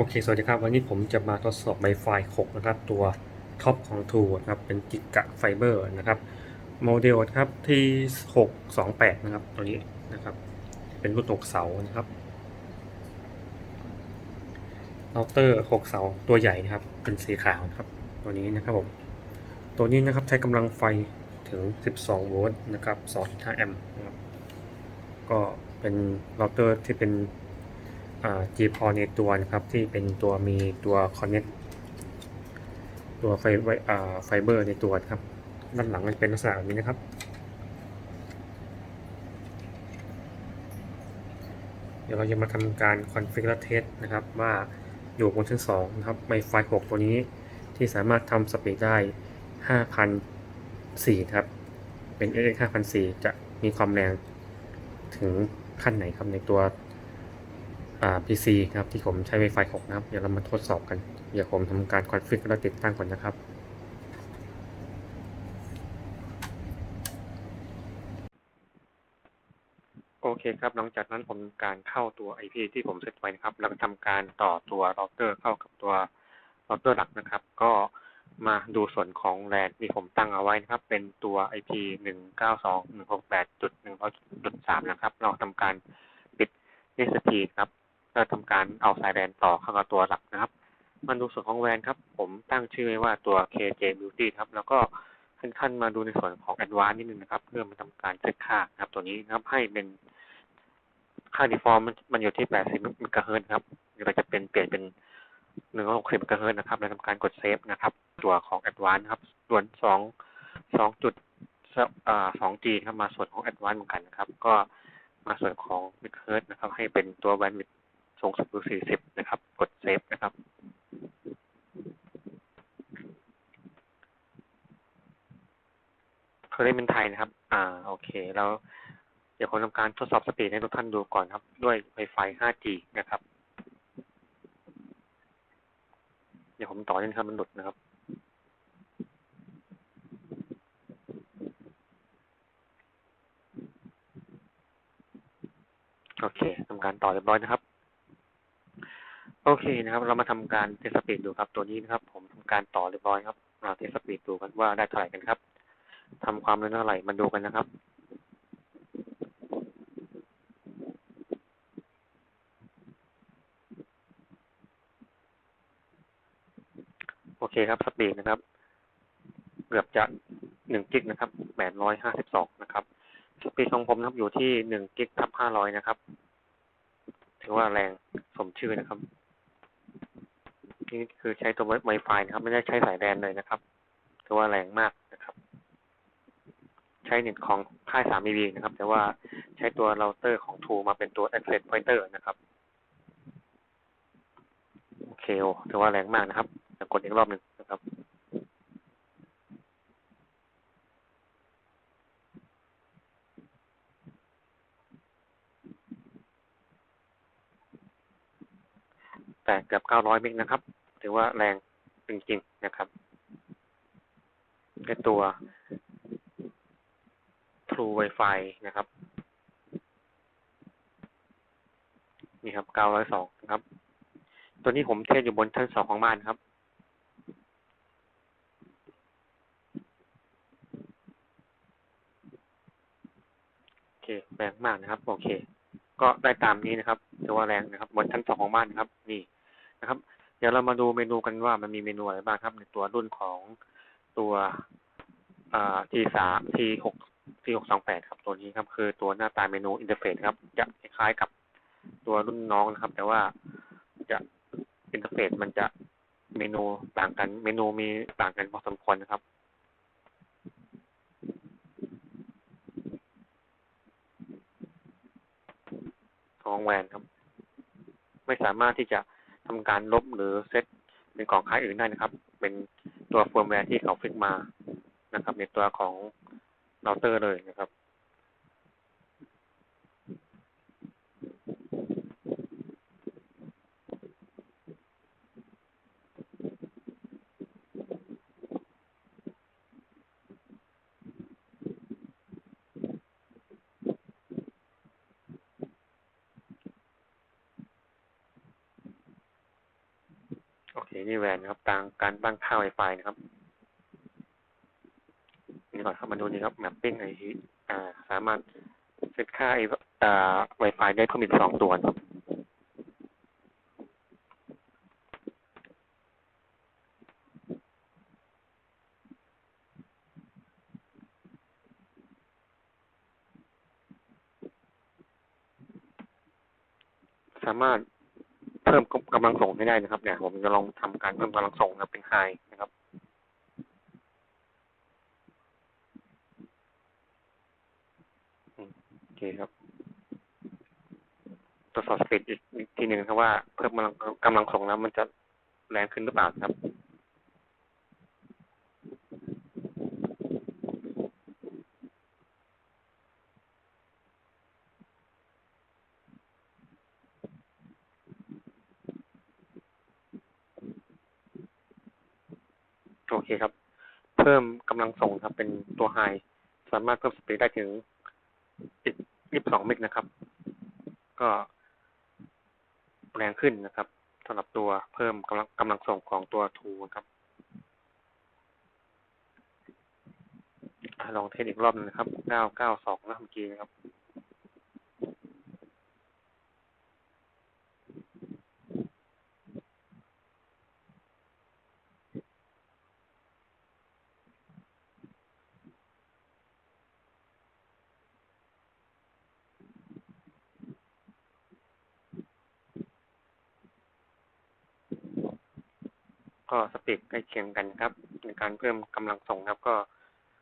โอเค สวัสดีครับ วันนี้ผมจะมาทดสอบ Wi-Fi 6 นะครับ ตัวท็อปของ True นะครับ เป็นกิกะไฟเบอร์นะครับโมเดลครับที่ 628 นะครับ ตัวนี้นะครับ เป็นรุ่น6เสานะครับเราเตอร์ 6 เสาตัวใหญ่นะครับ เป็นสีขาวนะครับ ตัวนี้นะครับผม ตัวนี้นะครับใช้กำลังไฟถึง 12 โวลต์นะครับ 2.5 แอมป์นะครับ ก็เป็นเราเตอร์ที่เป็น อ่า G พอในตัวนะครับที่เป็นตัวมีตัว Connect ตัวไฟไฟเบอร์ในตัวครับ ด้านหลังมันเป็นลักษณะแบบนี้นะครับ เดี๋ยวเราจะมาทำการ configure test นะครับ ว่าอยู่บนชั้น2นะครับ Wi-Fi 6ตัวนี้ที่สามารถทำสปีดได้ 5,004ครับ เป็น AX 5,004จะมีความแรงถึงขั้นไหนครับในตัว PC ครับที่ผมใช้ Wi-Fi 6 นะครับ เดี๋ยวเรามาทดสอบกัน เดี๋ยวผมทำการ config และติดตั้งก่อนนะครับโอเคครับ หลังจากนั้นผมการเข้าตัว IP ที่ผมเซตไว้นะครับ แล้วก็ทำการต่อตัวเราเตอร์เข้ากับตัวเราเตอร์หลักนะครับ ก็มาดูส่วนของแลนที่ผมตั้งเอาไว้นะครับ เป็นตัว IP 192.168.1.3 นะครับ เราทำการปิด DSP ครับ แล้วทำการเอาสายแลนต่อเข้ากับตัวหลักนะครับ มาดูส่วนของแวนครับ ผมตั้งชื่อไว้ว่าตัว KJ Beauty ครับ แล้วก็ขั้นๆมาดูในส่วนของ Advanced นิดนึงนะครับ เพื่อมาทำการเซตค่านะครับ ตัวนี้นะครับให้เป็นค่า default มันมันอยู่ที่ 80เมกะเฮิรตครับเราจะเป็นเปลี่ยนเป็น160เมกะเฮิรตนะครับแล้วทำการกดเซฟนะครับ ตัวของ Advanced นครับ ส่วน2 2จุดอ่า 2G ครับมาส่วนของ Advanced เหมือนกันนะครับ ก็มาส่วนของเมกะเฮิรตนะครับ ให้เป็นตัวแบนด์วิด ต์สูงสุดคือ40 นะครับ กดเซฟนะครับ เขาเล่นเป็นไทยนะครับ อ่า โอเค แล้ว เดี๋ยวผมทำการทดสอบสปีดให้ทุกท่านดูก่อนครับ ด้วย Wi-Fi 5G นะครับ เดี๋ยวผมต่อเล่นครับ มันหลุดนะครับโอเคทำการต่อเรียบร้อยนะครับ โอเคนะครับ เรามาทำการเทสสปีดดูครับ ตัวนี้นะครับ ผมทำการต่อเรียบร้อยครับมาเทสสปีดดูกันว่าได้เท่าไหร่กันครับทำความเร็วเท่าไหร่มาดูกันนะครับโอเคครับสปีดนะครับ เกือบจะหนึ่งกิกนะครับแปดร้อยห้าสิบสองนะครับ สปีดของผมนะครับอยู่ที่หนึ่งกิกทับห้าร้อยนะครับ ถือว่าแรงสมชื่อนะครับ นี่คือใช้ตัว Wi-Fi นะครับ ไม่ได้ใช้สายแดนเลยนะครับถือว่าแรงมากนะครับ ใช้เน็ตของค่าย 3BB นะครับ แต่ว่าใช้ตัวเราเตอร์ของ True มาเป็นตัว Access Pointer นะครับโอเคโอถือว่าแรงมากนะครับจะกดอีกรอบหนึ่งนะครับแต่เกือบ900เมกนะครับ ถือว่าแรงจริงๆนะครับในตัว True Wi-Fi นะครับ นี่ครับ 902นะครับ ตัวนี้ผมเทสอยู่บนชั้นสองของบ้านครับ โอเค แรงมากนะครับ โอเค ก็ได้ตามนี้นะครับถือว่าแรงนะครับ บนชั้นสองของบ้านนะครับ นี่นะครับ เดี๋ยวเรามาดูเมนูกันว่ามันมีเมนูอะไรบ้างครับ ในตัวรุ่นของตัวอ่า T3 T6 T628 ครับตัวนี้ครับ คือตัวหน้าตาเมนูอินเทอร์เฟซครับ จะคล้ายๆกับตัวรุ่นน้องนะครับ แต่ว่าจะอินเทอร์เฟซมันจะเมนูต่างกัน เมนูมีต่างกันพอสมควรนะครับของแวนครับ ไม่สามารถที่จะ ทำการลบหรือเซตเป็นของค่ายอื่นได้นะครับ เป็นตัวเฟิร์มแวร์ที่เขาฟิกมานะครับ ในตัวของเราเตอร์เลยนะครับ โอเค นี่แวนนะครับตางการตั้งค่า Wi-Fi นะครับ นี่ก่อนครับมาดูนี่ครับ mapping ไออ่า สามารถเซตค่าไอ่า Wi-Fi ได้เพิ่มอีกสองตัวครับสามารถ เพิ่มกำลังส่งให้ได้นะครับ เนี่ย ผมจะลองทำการเพิ่มกำลังส่งนะเป็นไฮนะครับโอเคครับตรวจสอบสปีดอีกทีหนึ่งครับว่าเพิ่มกำลังกำลังส่งแล้วมันจะแรงขึ้นหรือเปล่าครับ โอเคครับ เพิ่มกำลังส่งครับ เป็นตัวไฮสามารถเพิ่มสปีดได้ถึงอีกยี่สิบสองเมกนะครับ ก็แรงขึ้นนะครับสำหรับตัวเพิ่มกำลังกำลังส่งของตัวทูครับลองเทสอีกรอบนึงนะครับเก้าเก้าสองนะเมื่อกี้นะครับ ก็สปีดใกล้เคียงกันครับ ในการเพิ่มกำลังส่งครับ ก็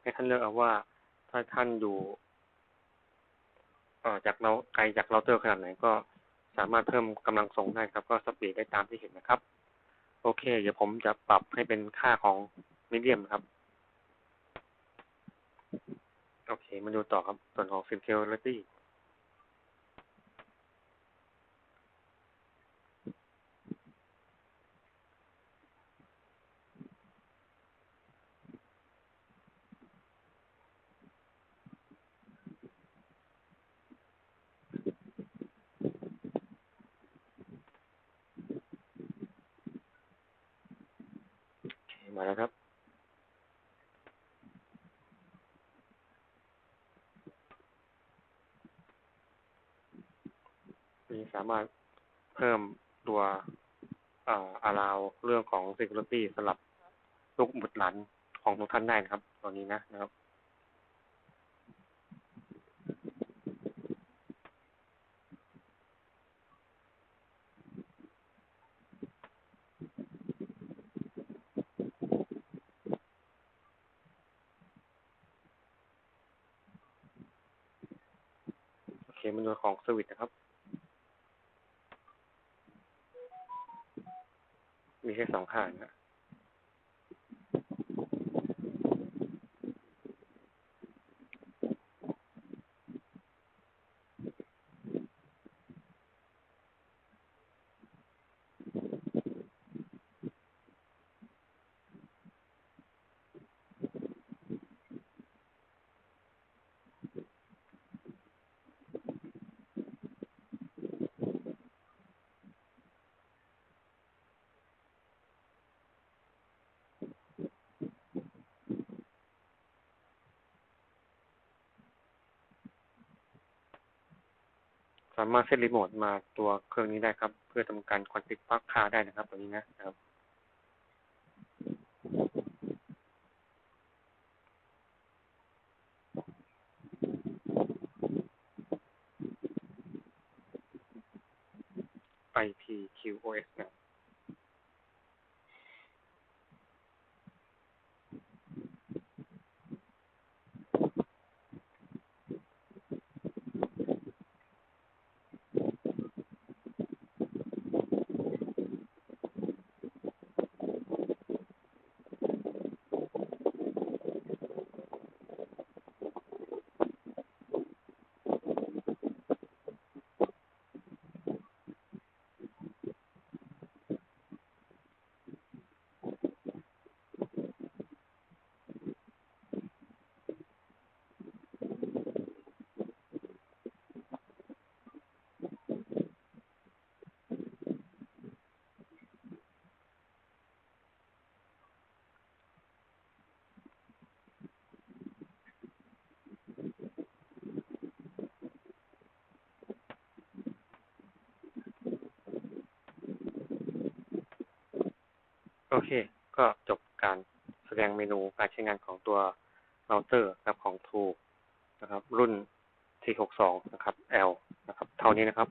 ให้ท่านเลือกเอาว่าถ้าท่านอยู่เอ่อจากเราไกลจากเราเตอร์ขนาดไหนก็สามารถเพิ่มกำลังส่งได้ครับ ก็สปีดได้ตามที่เห็นนะครับ โอเค เดี๋ยวผมจะปรับให้เป็นค่าของมีเดียมครับโอเค มาดูต่อครับ ส่วนของ security มาแล้วครับ มีสามารถเพิ่มตัวเอ่อาราวเรื่องของ security สำหรับลูกบุตรหลานของทุกท่านได้นะครับ ตอนนี้นะนะครับ โอเคมันของสวิตนะครับ มีแค่สองข้างนะ สามารถเซตรีโมทมาตัวเครื่องนี้ได้ครับ เพื่อทำการคอนฟิกปลั๊กค่าได้นะครับตัวนี้นะนะครับ IPQoS นะ โเค ก็จบการแสดงเมนูการใช้งานของตัวเราเตอร์นะครับของ True นะครับ รุ่น T62 นะครับ L นะครับ เท่านี้นะครับ